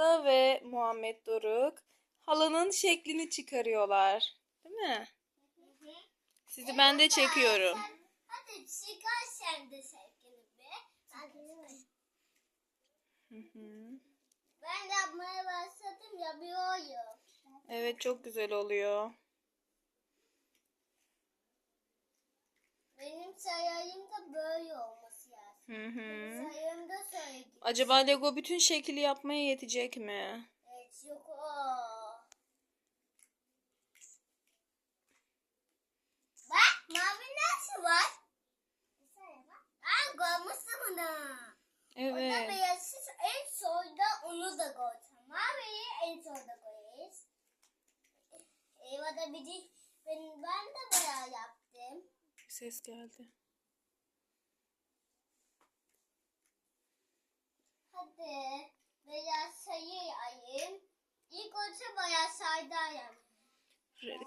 Elifada ve Muhammed Doruk halının şeklini çıkarıyorlar. Değil mi? Sizi ben de çekiyorum. Hadi çıkar sen de sevgili bir. Hı hı. Ben yapmaya başladım yapıyorum. Evet çok güzel oluyor. Benim sayarım da böyle lazım. Hı hı. Sayarım da söyledi. Acaba Lego bütün şekli yapmaya yetecek mi? Evet yok o. Bak mavi nasıl var? Aa görmüşsün bunu. Evet. beyazı en solda onu da koyacağım. Maviyi en solda koyarız. Eyvah da bir ben, ben de bayağı yaptım. Ses geldi. Hadi beyaz sayı ayım. İlk önce beyaz sayıda yap.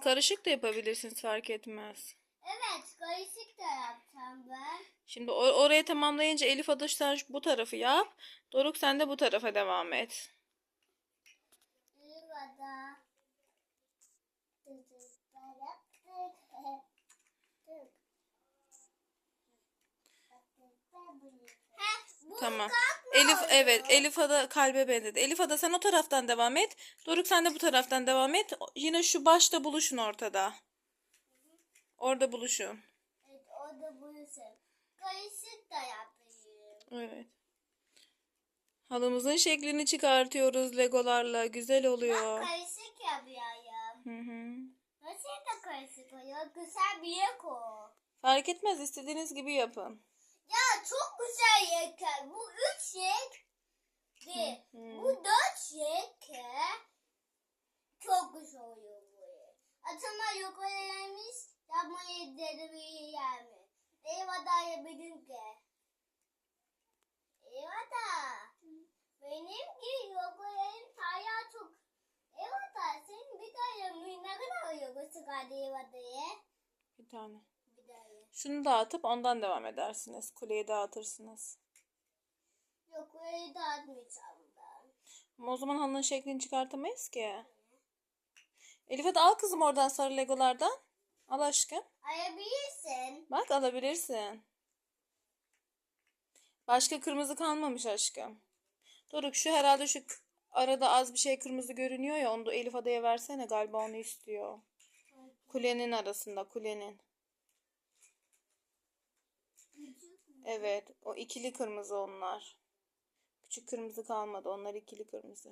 Karışık da yapabilirsiniz fark etmez. Evet karışık da yapacağım ben. Şimdi o- oraya tamamlayınca Elif Adış sen bu tarafı yap. Doruk sen de bu tarafa devam et. Eyvah da. Heh, bu Tamam. Elif evet Elif Ada kalbe benzedi. Elif Ada sen o taraftan devam et. Doruk sen de bu taraftan devam et. Yine şu başta buluşun ortada. Orada buluşun. Evet orada buyursun. Karışık da yapayım. Evet. Halımızın şeklini çıkartıyoruz legolarla. Güzel oluyor. karışık yapıyorum. Hı hı. Nasıl da karışık oluyor? Güzel bir yak o. Fark etmez istediğiniz gibi yapın. Çok güzel yeker. Bu üç yek. Ve bu dört yek. Çok güzel oluyor bu. Atama yukarıymış. Yapmayı denemeyi yer mi? Eyvah da yapabilirim ki. Eyvah da. Benim ki çok. Eyvah da senin bir tane ne kadar oluyor bu sıkardı eyvah. Bir tane. Bir tane. Şunu dağıtıp ondan devam edersiniz. Kuleyi dağıtırsınız. Yok öyle dağıtmayacağım ben. Ama o zaman halının şeklini çıkartamayız ki. Elif hadi al kızım oradan sarı legolardan. Al aşkım. Ayabilirsin. Bak alabilirsin. Başka kırmızı kalmamış aşkım. Doruk şu herhalde şu arada az bir şey kırmızı görünüyor ya onu da Elif adaya versene galiba onu istiyor. Kulenin arasında kulenin. Evet o ikili kırmızı onlar. Küçük kırmızı kalmadı onlar ikili kırmızı.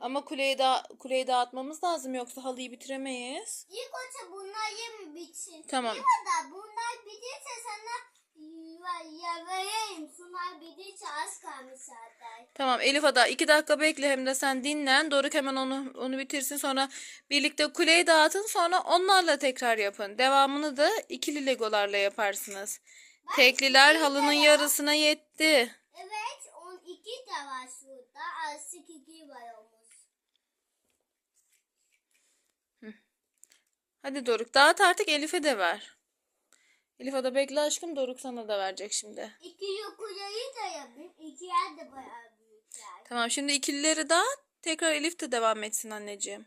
Ama kuleyi da kuleyi dağıtmamız lazım yoksa halıyı bitiremeyiz. İlk önce bunlar yemi bitsin. Tamam. Ya da bunlar bitirse sana ya vereyim. Bunlar bitirse az kalmış zaten. Tamam Elif Ada iki dakika bekle hem de sen dinlen. Doruk hemen onu onu bitirsin sonra birlikte kuleyi dağıtın sonra onlarla tekrar yapın. Devamını da ikili legolarla yaparsınız. Tekliler halının yarısına yetti. Evet 12 de var şurada. Azıcık iki var olmuş. Hadi Doruk dağıt artık Elif'e de ver. Elif Ada bekle aşkım Doruk sana da verecek şimdi. İki yukarıyı da yapayım. İki yer de bayağı büyükler. Tamam şimdi ikilileri dağıt. Tekrar Elif de devam etsin anneciğim.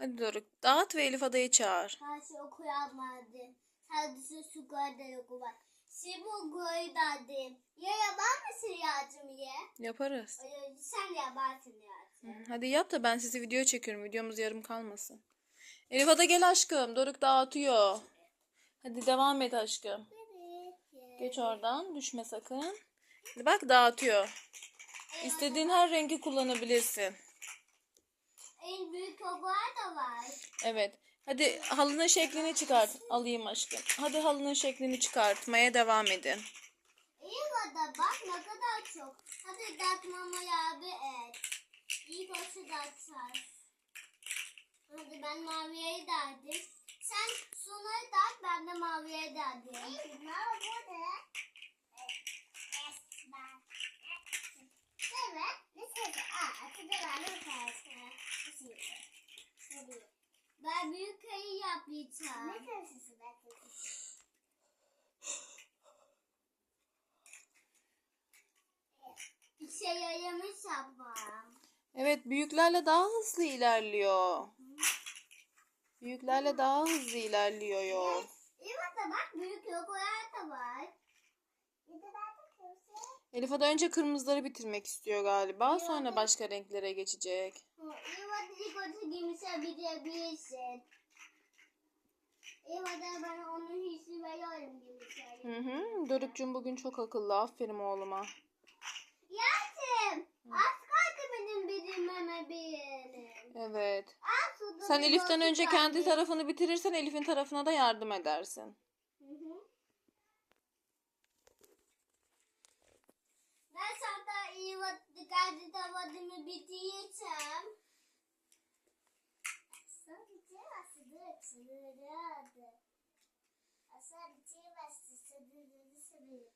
Hadi Doruk dağıt ve Elif Ada'yı çağır. Her şey okuyamadım. Sadece şu kadar yok var. Şimdi okuyamadım. Ya yapar mısın yardım ya? Yaparız. Sen yaparsın yardım. Hadi yap da ben sizi video çekiyorum. Videomuz yarım kalmasın. Elif Ada gel aşkım. Doruk dağıtıyor. Hadi devam et aşkım. Geç oradan. Düşme sakın. Hadi bak dağıtıyor. İstediğin her rengi kullanabilirsin. En büyük obağı da var. Evet. Hadi halının şeklini çıkart. Alayım aşkım. Hadi halının şeklini çıkartmaya devam edin. İyi vada bak ne kadar çok. Hadi dağıtmama yardım et. İyi koşu dağıtacağız. Hadi ben maviye dağıtayım. Sen şunları dağıt ben de maviye dağıtayım. Ne bu ne? Evet. Ne sesi? Aa, atı da ben de Hadi. Ben büyük kayı yapacağım. Ne karışısı ben İşe yaramış ama. Evet büyüklerle daha hızlı ilerliyor. Büyüklerle daha hızlı ilerliyor yol. Evet de bak büyük logolar da var. Elif Ada önce kırmızıları bitirmek istiyor galiba. Sonra başka renklere geçecek. Evet ligotu gümüşebilirsin. Evet de ben onun hissi veriyorum gümüşe. Hı hı. Doruk'cum bugün çok akıllı. Aferin oğluma. Yasim. Az kaldı benim bitirmeme benim. Evet. Sen Elif'ten boşluk önce var. kendi tarafını bitirirsen Elif'in tarafına da yardım edersin. Hı hı. Ben sana iyi vakti kendi tavatımı bitireceğim. Sadece sınırladı. Sadece bastı sınırladı sınırladı.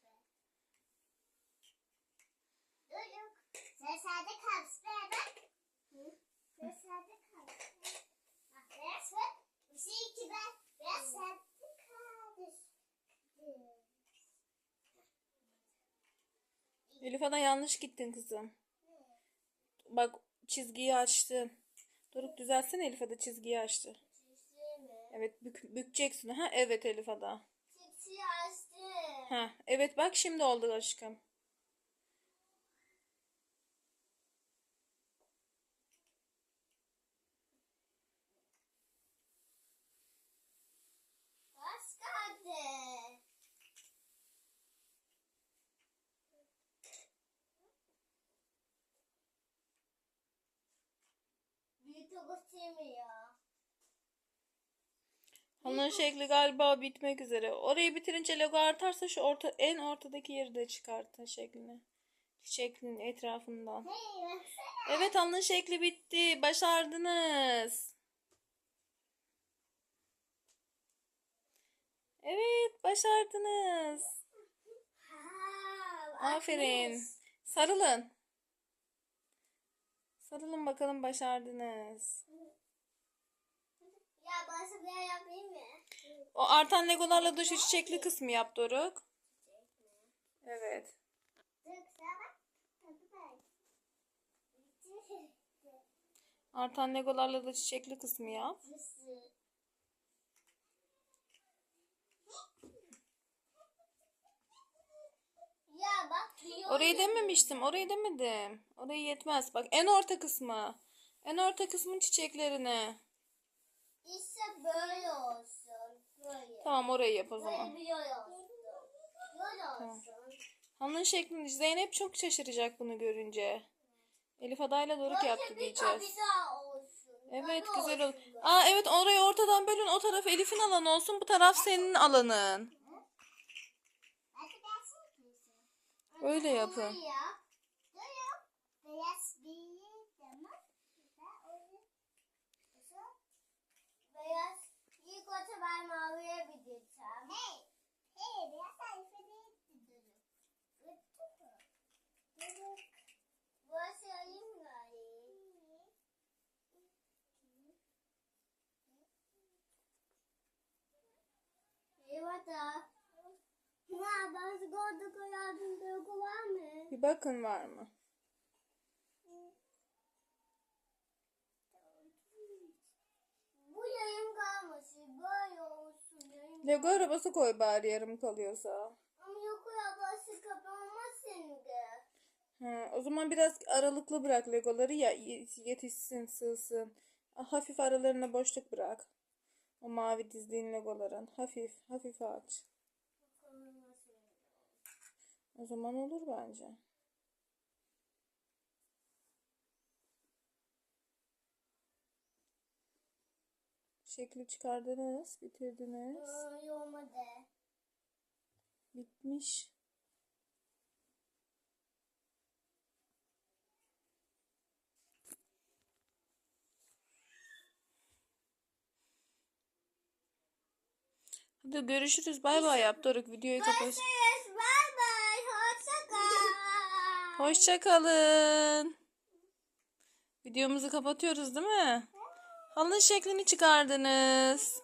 Doruk. Sen sade kalsın bak. Hı? Sen sade kalsın. Bak biraz bak. Bir şey ki ben. Sade kalsın. Elif Ada yanlış gittin kızım. Bak çizgiyi açtın. Doruk düzeltsene Elif Ada çizgiyi açtı. Evet bük, bükeceksin. Ha evet Elif Ada. Çiçeği açtı. Ha evet bak şimdi oldu aşkım. Büyük otobüs sevmiyor. Halının şekli galiba bitmek üzere. Orayı bitirince logo artarsa şu orta en ortadaki yeri de çıkartın şeklini. Çiçeğin etrafından. Evet halının şekli bitti. Başardınız. Evet başardınız. Aferin. Sarılın. Sarılın bakalım başardınız. Ya başka bir yer yapayım mı? O artan legolarla da şu çiçekli kısmı yap Doruk. Evet. Artan legolarla da çiçekli kısmı yap. Orayı dememiştim. Orayı demedim. Orayı yetmez. Bak en orta kısmı. En orta kısmın çiçeklerini. İşte böyle olsun. Böyle. Tamam orayı yap o Böyle zaman. bir yol olsun. Yol olsun. Hanın şeklini Zeynep çok şaşıracak bunu görünce. Elif adayla Doruk Böyle yaptı bir diyeceğiz. daha olsun. Evet Böyle güzel olur. olsun böyle. Aa evet orayı ortadan bölün. O taraf Elif'in alanı olsun. Bu taraf senin alanın. Yapıyorsun. Öyle yapın. yap. Dur Beyaz bir tamam. Ben onu- Beyaz. İlk otu ben maviye gideceğim. Hey. Hey beyaz sayfa değil. Dur. Dur. Burası alayım mı? Eyvah da. Ne ben sigorta yardımcı okul var mı? Bir bakın var mı? Bu yayın kalmasın. Böyle olsun. Yayın. Lego arabası koy bari yarım kalıyorsa. Ama yok arabası kapanmasın da. Ha, o zaman biraz aralıklı bırak legoları ya yetişsin, sığsın. Ah, Hafif aralarına boşluk bırak. O mavi dizdiğin legoların. Hafif, hafif aç. O zaman olur bence. Şekli çıkardınız, bitirdiniz. Öyle olmadı. Bitmiş. Hadi görüşürüz. Bay bay yap Doruk. Videoyu kapat. Görüşürüz. Bye bye. Hoşça kal. Hoşça kalın. Videomuzu kapatıyoruz değil mi? Halının şeklini çıkardınız.